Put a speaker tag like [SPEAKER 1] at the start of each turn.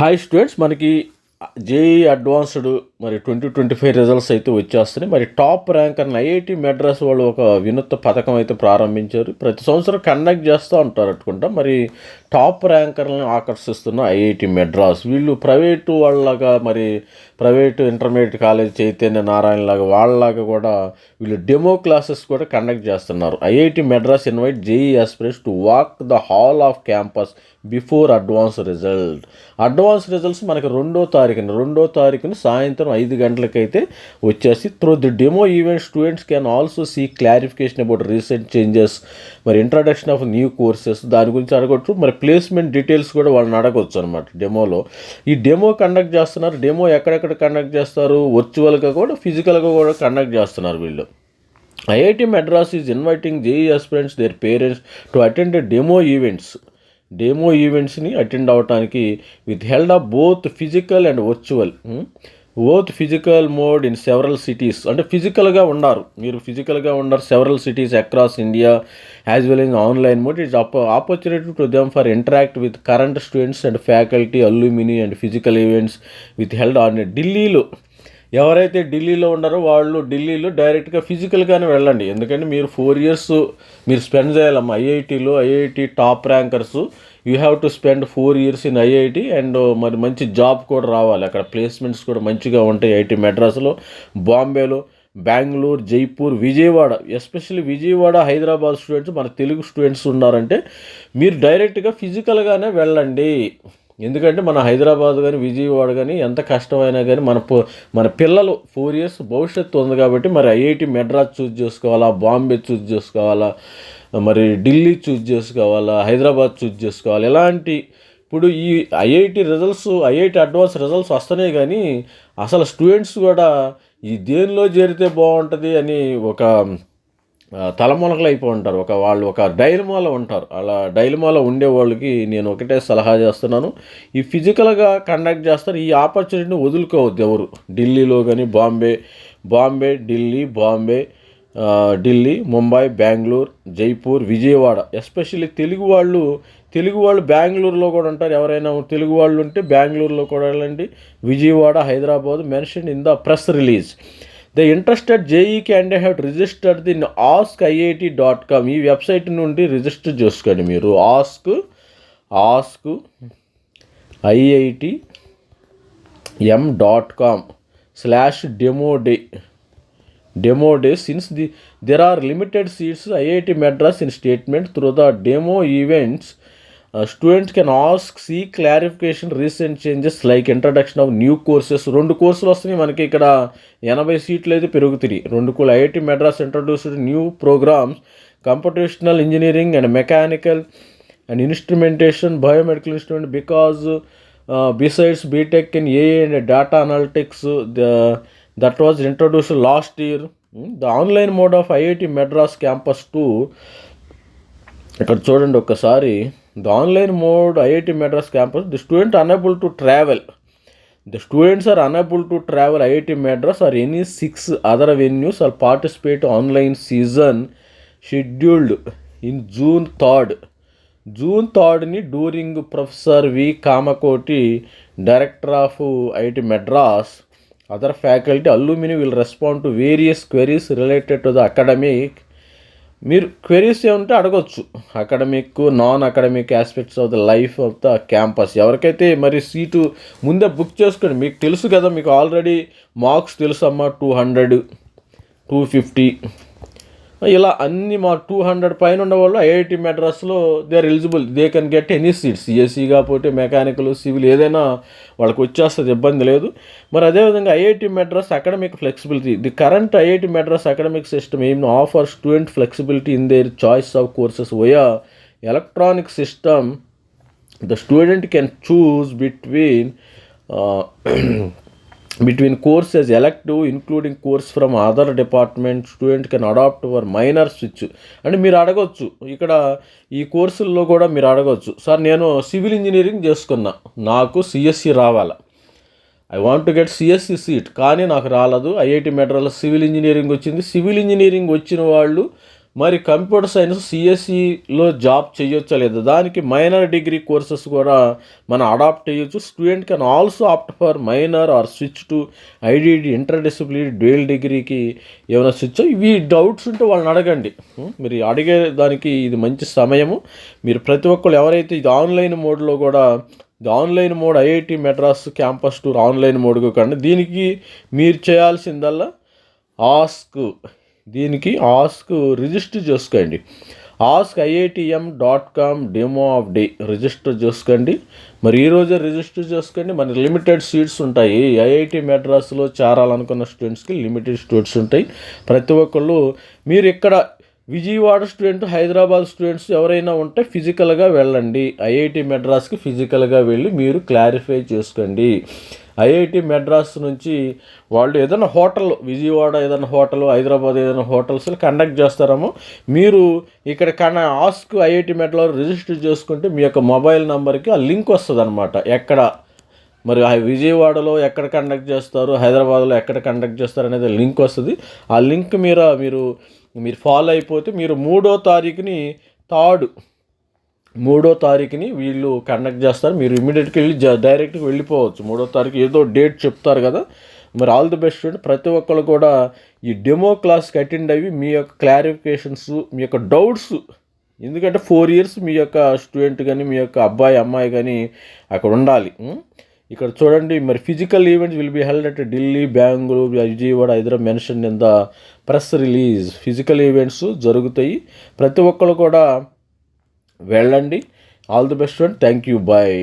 [SPEAKER 1] Hi students మనకి JEE advanced మరి twenty twenty five results అయితే వచ్చేస్తున్నాయి మరి టాప్ ర్యాంకర్ని ఐఐటి మెడ్రాస్ వాళ్ళు ఒక వినూత్న పథకం అయితే ప్రారంభించారు ప్రతి సంవత్సరం కండక్ట్ చేస్తూ ఉంటారు అనుకుంటా మరి టాప్ ర్యాంకర్లను ఆకర్షిస్తున్న ఐఐటి మెడ్రాస్ వీళ్ళు ప్రైవేటు వాళ్ళలాగా మరి private intermediate college Chaitanya Narayana లాగా వాళ్ళలాగా కూడా వీళ్ళు డెమో క్లాసెస్ కూడా కండక్ట్ చేస్తున్నారు IIT Madras invite JEE aspirants to walk the hall of campus before advance result advance results మనకి రెండో తారీఖు తారీఖున రెండో తారీఖున సాయంత్రం ఐదు గంటలకైతే వచ్చేసి through the demo event students can also see clarification about recent changes మరి ఇంట్రడక్షన్ ఆఫ్ న్యూ కోర్సెస్ దాని గురించి అడగొచ్చు మరి ప్లేస్మెంట్ డీటెయిల్స్ కూడా వాళ్ళని అడగవచ్చు అనమాట డెమోలో ఈ డెమో కండక్ట్ చేస్తున్నారు డెమో ఎక్కడెక్కడ కండక్ట్ చేస్తారు వర్చువల్గా కూడా ఫిజికల్గా కూడా కండక్ట్ చేస్తున్నారు వీళ్ళు IIT Madras is inviting JEE aspirants their parents to attend demo events demo ఈవెంట్స్ని attend అవటానికి with held of both physical and virtual both physical mode in several cities అంటే ఫిజికల్గా ఉన్నారు మీరు ఫిజికల్గా ఉన్నారు several cities across India as well in online mode it's up opportunity to them for interact with current students and faculty alumni and physical events with held on ఢిల్లీలో ఎవరైతే ఢిల్లీలో ఉన్నారో వాళ్ళు ఢిల్లీలో డైరెక్ట్గా ఫిజికల్గానే వెళ్ళండి ఎందుకంటే మీరు ఫోర్ ఇయర్స్ మీరు స్పెండ్ చేయాలమ్మా ఐఐటీలో IIT top rankers you have to spend four years in IIT and మరి మంచి జాబ్ కూడా రావాలి అక్కడ ప్లేస్మెంట్స్ కూడా మంచిగా ఉంటాయి ఐఐటి మెడ్రాస్లో బాంబేలో బెంగళూరు జైపూర్ విజయవాడ ఎస్పెషల్లీ విజయవాడ హైదరాబాద్ స్టూడెంట్స్ మన తెలుగు స్టూడెంట్స్ ఉన్నారంటే మీరు డైరెక్ట్గా ఫిజికల్గానే వెళ్ళండి ఎందుకంటే మన హైదరాబాద్ కానీ విజయవాడ కానీ ఎంత కష్టమైనా కానీ మన మన పిల్లలు ఫోర్ ఇయర్స్ భవిష్యత్తు ఉంది కాబట్టి మరి ఐఐటి మెడ్రాస్ చూస్ చేసుకోవాలా బాంబే చూస్ చేసుకోవాలా మరి ఢిల్లీ చూస్ చేసుకోవాలా హైదరాబాద్ చూస్ చేసుకోవాలి ఇలాంటి ఇప్పుడు ఈ IIT results IIT advance results వస్తున్నాయి కానీ అసలు స్టూడెంట్స్ కూడా ఈ దేనిలో చేరితే బాగుంటుంది అని ఒక తలమూలకలు అయిపోయి ఉంటారు ఒక వాళ్ళు ఒక డైలమాలో ఉంటారు అలా డైలమాలో ఉండే వాళ్ళకి నేను ఒకటే సలహా చేస్తున్నాను ఈ ఫిజికల్గా కండక్ట్ చేస్తారు ఈ ఆపర్చునిటీని వదులుకోవద్దు ఎవరు ఢిల్లీలో కానీ బాంబే బాంబే ఢిల్లీ బాంబే ఢిల్లీ ముంబై బెంగళూరు జైపూర్ విజయవాడ ఎస్పెషల్లీ తెలుగు వాళ్ళు తెలుగు వాళ్ళు బెంగళూరులో కూడా ఉంటారు ఎవరైనా తెలుగు వాళ్ళు ఉంటే బెంగళూరులో కూడా వెళ్ళండి Vijayawada Hyderabad mention in the press release the interested JEE candidate register the ask IIT dot com ఈ వెబ్సైట్ నుండి రిజిస్టర్ చేసుకోండి మీరు ask ask IIT M dot com slash demo day demo day since the there are limited seats IIT Madras in statement through the demo events students can ask see clarification recent changes like introduction of new courses రెండు కోర్సులు వస్తున్నాయి మనకి ఇక్కడ ఎనభై సీట్లు అయితే పెరుగుతుంది రెండు కూడా IIT Madras introduced new programs computational engineering and mechanical and instrumentation biomedical instrument because besides BTech in A A and data analytics that was introduce last year the online mode of IIT Madras campus too ఇక్కడ చూడండి ఒక్కసారి The online mode, IIT Madras campus, the student unable to travel. The students are unable to travel IIT Madras or any 6 other venues or participate online season scheduled in June 3rd. June 3rd ni during Professor V. Kamakoti, Director of IIT Madras, other faculty alumni will respond to various queries related to the academic మీరు queries ఏమంటే అడగొచ్చు academic non academic aspects of the life of the campus ఎవరికైతే మరి seat ముందే book చేసుకోండి మీకు తెలుసు కదా మీకు ఆల్రెడీ మార్క్స్ తెలుసు అమ్మ టూ హండ్రెడ్ టూ ఫిఫ్టీ ఇలా అన్ని మా టూ హండ్రెడ్ పైన ఉన్న వాళ్ళు ఐఐటి మెడ్రాస్లో they are eligible they can get any seats AC కాకపోతే మెకానికల్ సివిల్ ఏదైనా వాళ్ళకి వచ్చేస్తుంది ఇబ్బంది లేదు మరి అదేవిధంగా IIT Madras academic flexibility the current IIT Madras academic system ఏం offer student flexibility in their choice of courses via electronic system the student can choose between courses elective including course from other department student can adapt for minor switch అంటే మీరు అడగవచ్చు ఇక్కడ ఈ కోర్సుల్లో కూడా మీరు అడగవచ్చు సార్ నేను సివిల్ ఇంజనీరింగ్ చేసుకున్నా నాకు సిఎస్సి రావాలా I want to get CSC seat కానీ నాకు రాలేదు ఐఐటి మెడ్రాలో సివిల్ ఇంజనీరింగ్ వచ్చింది సివిల్ ఇంజనీరింగ్ వచ్చిన వాళ్ళు మరి కంప్యూటర్ సైన్స్ సిఎస్ఈలో e జాబ్ చేయొచ్చా లేదా దానికి మైనర్ డిగ్రీ కోర్సెస్ కూడా మనం అడాప్ట్ చేయొచ్చు student can also opt for minor or switch to IDD inter disciplinary dual డిగ్రీకి ఏమైనా స్విచ్ ఇవి డౌట్స్ ఉంటే వాళ్ళని అడగండి మీరు అడిగే దానికి ఇది మంచి సమయము మీరు ప్రతి ఒక్కరు ఎవరైతే ఇది ఆన్లైన్ మోడ్లో కూడా ఇది online mode IIT Madras campus tour online మోడ్గా కానీ దీనికి మీరు చేయాల్సిందల్లా ఆస్క్ దీనికి ఆస్క్ రిజిస్టర్ చేసుకోండి ask IITM dot com demo of day register చేసుకోండి మరి ఈరోజే రిజిస్టర్ చేసుకోండి మన లిమిటెడ్ సీట్స్ ఉంటాయి ఐఐటి మెడ్రాస్లో చేరాలనుకున్న స్టూడెంట్స్కి లిమిటెడ్ సీట్స్ ఉంటాయి ప్రతి ఒక్కళ్ళు మీరు ఇక్కడ విజయవాడ స్టూడెంట్ హైదరాబాద్ స్టూడెంట్స్ ఎవరైనా ఉంటే ఫిజికల్గా వెళ్ళండి ఐఐటి మెడ్రాస్కి ఫిజికల్గా వెళ్ళి మీరు క్లారిఫై చేసుకోండి ఐఐటి మెడ్రాస్ నుంచి వాళ్ళు ఏదైనా హోటల్ విజయవాడ ఏదైనా హోటల్ హైదరాబాద్ ఏదైనా హోటల్స్ కండక్ట్ చేస్తారేమో మీరు ఇక్కడ కన్నా ఆస్క్ ఐఐటి మెడ్రాస్ రిజిస్టర్ చేసుకుంటే మీ యొక్క మొబైల్ నెంబర్కి ఆ లింక్ వస్తుంది అనమాట ఎక్కడ మరి ఆ విజయవాడలో ఎక్కడ కండక్ట్ చేస్తారు హైదరాబాద్లో ఎక్కడ కండక్ట్ చేస్తారు అనేది లింక్ వస్తుంది ఆ లింక్ మీరు మీరు ఫాలో అయిపోతే మీరు మూడో తారీఖుని థర్డ్ మూడో తారీఖుని వీళ్ళు కండక్ట్ చేస్తారు మీరు ఇమీడియట్గా వెళ్ళి డైరెక్ట్గా వెళ్ళిపోవచ్చు మూడో తారీఖు ఏదో డేట్ చెప్తారు కదా మరి ఆల్ ది బెస్ట్ స్టూడెంట్ ప్రతి ఒక్కరు కూడా ఈ డెమో క్లాస్కి అటెండ్ అయ్యి మీ యొక్క క్లారిఫికేషన్స్ మీ యొక్క డౌట్స్ ఎందుకంటే ఫోర్ ఇయర్స్ మీ యొక్క స్టూడెంట్ కానీ మీ యొక్క అబ్బాయి అమ్మాయి కానీ అక్కడ ఉండాలి ఇక్కడ చూడండి మరి physical events will be held at Delhi Bengaluru Vijayawada Hyderabad mention in the press release physical events జరుగుతాయి ప్రతి ఒక్కరు కూడా వెళ్ళండి all the best and thank you bye